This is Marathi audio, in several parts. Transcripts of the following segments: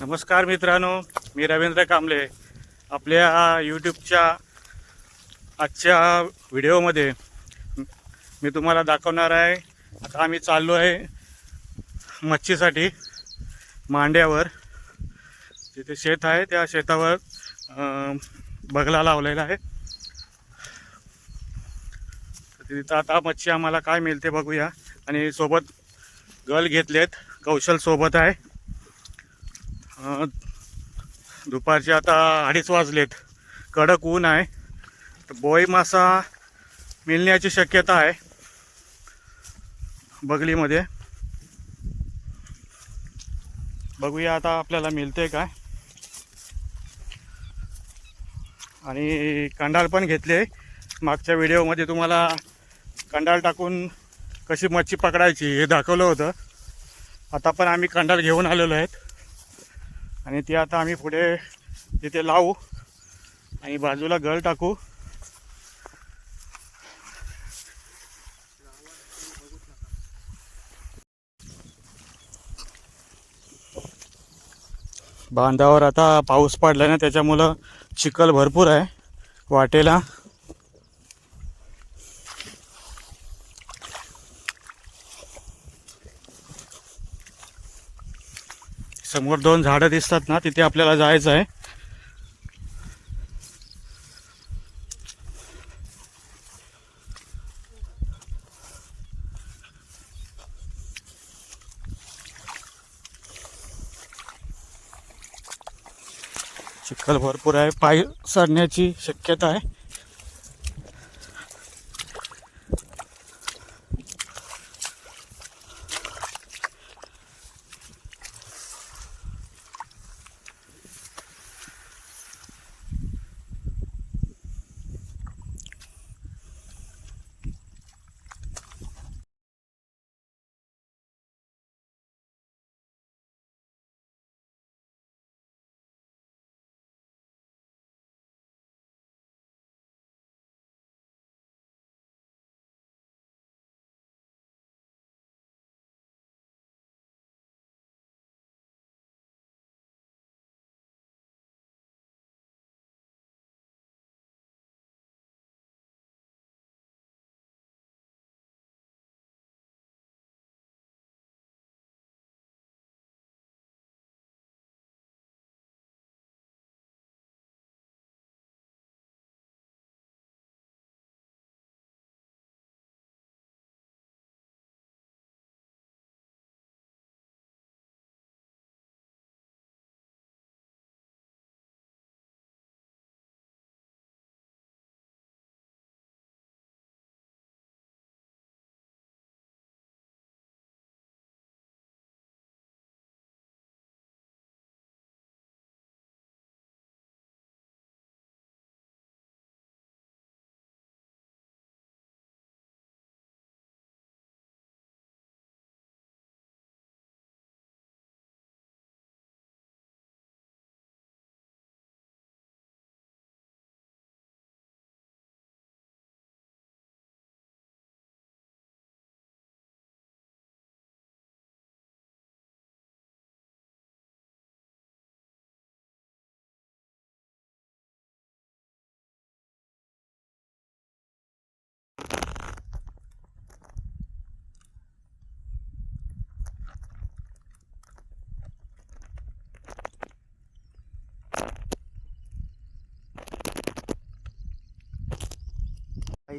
नमस्कार मित्रांनो मी रवींद्र कांबळे. आपल्या यूट्यूबच्या आजच्या व्हिडिओमध्ये मी तुम्हाला दाखवणार आहे. आता आम्ही चाललो आहे मच्छीसाठी मांड्यावर. तिथे शेत आहे त्या शेतावर बगला लावलेला आहे. तर तिथं आता मच्छी आम्हाला काय मिळते बघूया. आणि सोबत गल घेतलेत. कौशल सोबत आहे. दुपारचे आता अडीच वाजलेत. कडक ऊन आहे. तर बोई मासा मिळण्याची शक्यता आहे. बगलीमध्ये. बघूया आता आपल्याला मिळते काय. आणि कंडाल पण घेतले. मागच्या व्हिडिओमध्ये तुम्हाला कंडाल टाकून कशी मच्छी पकडायची हे दाखवलं होतं. आता पण आम्ही कंडाल घेऊन आलेलो आहेत. आणि ते आता आम्ही पुढे तिथे लावू आणि बाजूला गळ टाकू. बांधावर आता पाऊस पडला ना त्याच्यामुळं चिखल भरपूर आहे वाटेला. समोर दोन झाडं दिसतात ना तिथे आपल्याला जायचं आहे. चिखल भरपूर आहे पाय सडण्याची शक्यता आहे.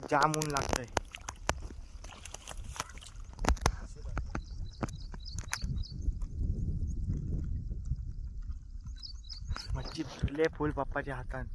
जाम ऊन लागतंय. मच्छी फुले फुल पप्पाच्या हातात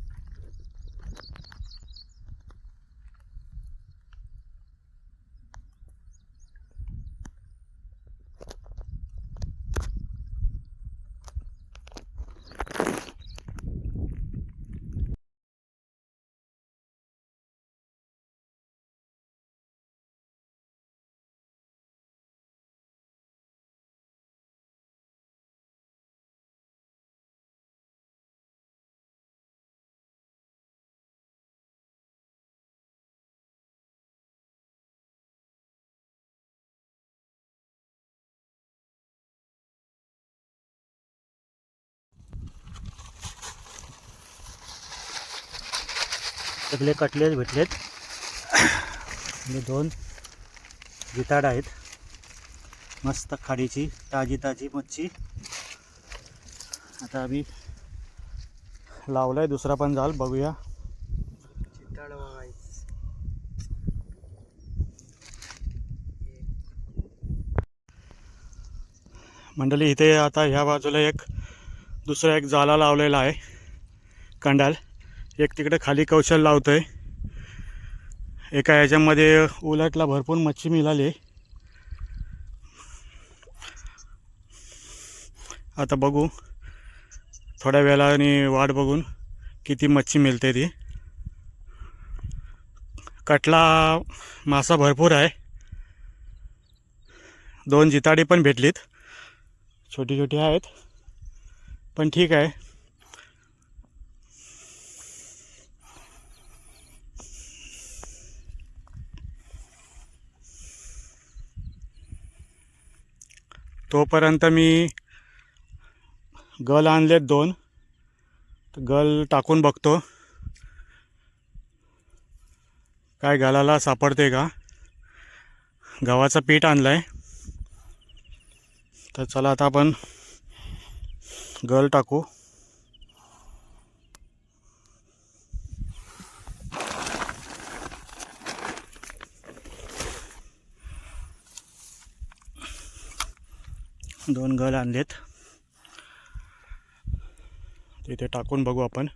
सगळे कटलेट भेटलेत. आणि दोन गिताड आहेत. मस्त खाडीची ताजी ताजी मच्छी. आता आम्ही लावलाय दुसरा पण जाल बघूया. मंडळी इथे आता ह्या बाजूला एक दुसरा एक जाला लावलेला आहे कंडाल. एक तिकडे खाली कौशल लावतोय. एका याच्यामध्ये उलटला भरपूर मच्छी मिळाली. आता बघू. थोड्या वेळाने वाट बघून किती मच्छी मिळते ती. कटला मासा भरपूर आहे. दोन जिताडी पण भेटलीत. छोटी छोटी आहेत. पण ठीक आहे. तोपर्यंत मी गल आणलेत दोन. गल टाकून बघतो. काय गलाला सापडते का? गव्हाचं पीठ आणलं आहे तर चला आता आपण गल टाकू. दोन गल आणलेत. तिथे टाकून बघू आपण.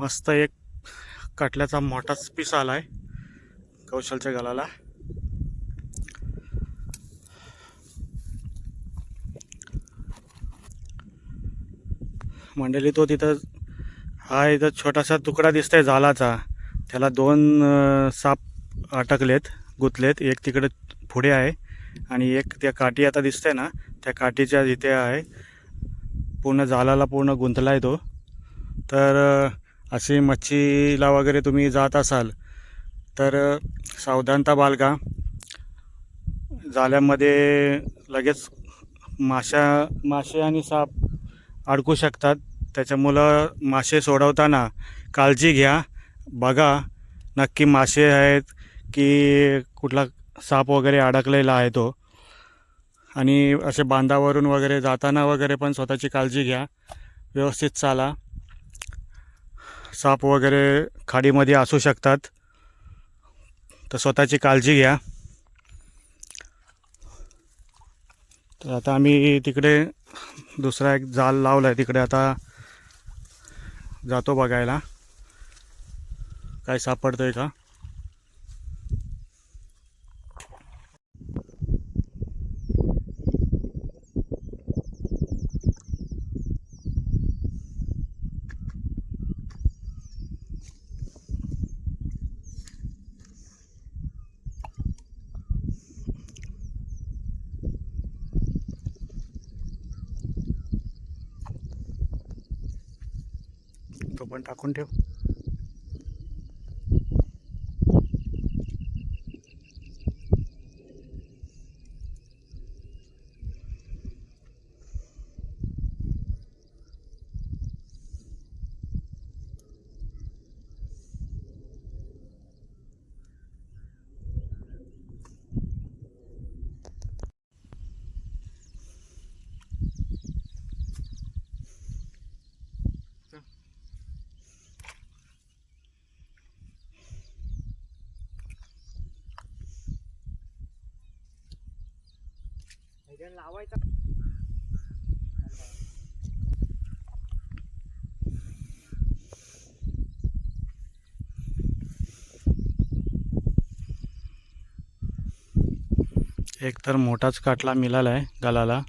मस्त एक कटल्याचा मोठाच पीस आलाय कौशलच्या गलाला मंडळी तो तिथं हा इथं छोटासा तुकडा दिसतोय झालाचा. त्याला दोन साप अटकलेत गुतलेत. एक तिकडे पुढे आहे आणि एक त्या काठी आता दिसते ना त्या काठीच्या इथे आहे. पूर्ण जालाला पूर्ण गुंतला आहे तो. तर अशी मच्छीला वगैरे तुम्ही जात असाल तर सावधानता बाळगा. जाल्यामध्ये लगेच माशा मासे आणि साप अडकू शकतात. त्याच्यामुळं मासे सोडवताना काळजी घ्या. बघा नक्की मासे आहेत की कुठला साप वगैरे अडकलेला आहे तो. आणि असे बांधावरून वगैरे जाताना वगैरे पण स्वतःची काळजी घ्या. व्यवस्थित चाला. साप वगैरे खाडीमध्ये असू शकतात. तर स्वतःची काळजी घ्या. तर आता आम्ही तिकडे दुसरा एक जाल लावला आहे तिकडे आता जातो बघायला. काय सापडतंय का? तो पण टाकून ठेव. ह्याच्यानं लावायचा. एक तर मोठाच काटला मिळाला आहे गालाला.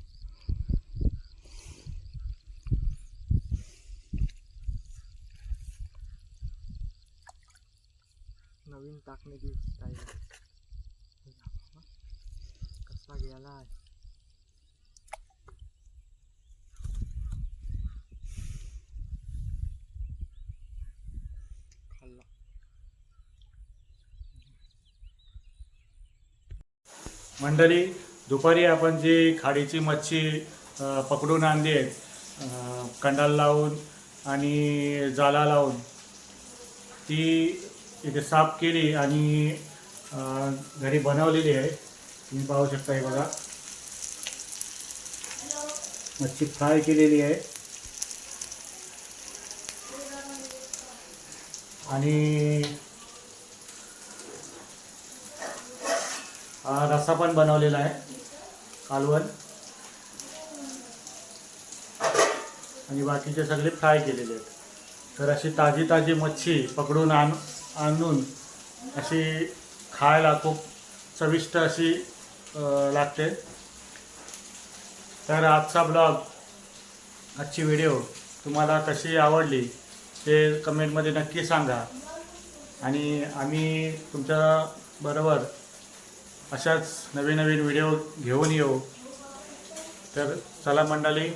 नवीन टाकण्याची खाल्ला मंडळी दुपारी आपण जी खाडीची मच्छी पकडून आणली आहे कंडाल लावून आणि जाला लावून ती इथे साफ केली आणि घरी बनवलेली आहे. तुम्ही पाहू शकता हे बघा. मच्छी फ्राय केलेली आहे. आणि रस्सा पण बनवलेला आहे कालवण. आणि बाकीचे सगळे फ्राय केलेले आहेत. तर अशी ताजी ताजी मच्छी पकडून आण आणून अशी खायला खूप चविष्ट अशी लागते. तर आजचा ब्लॉग आजची व्हिडिओ तुम्हाला कशी आवडली? ते कमेंटमध्ये नक्की सांगा. आणि आम्ही तुमच्या बरोबर अशाच नवीन नवीन व्हिडिओ घेऊन येऊ. तर चला मंडळी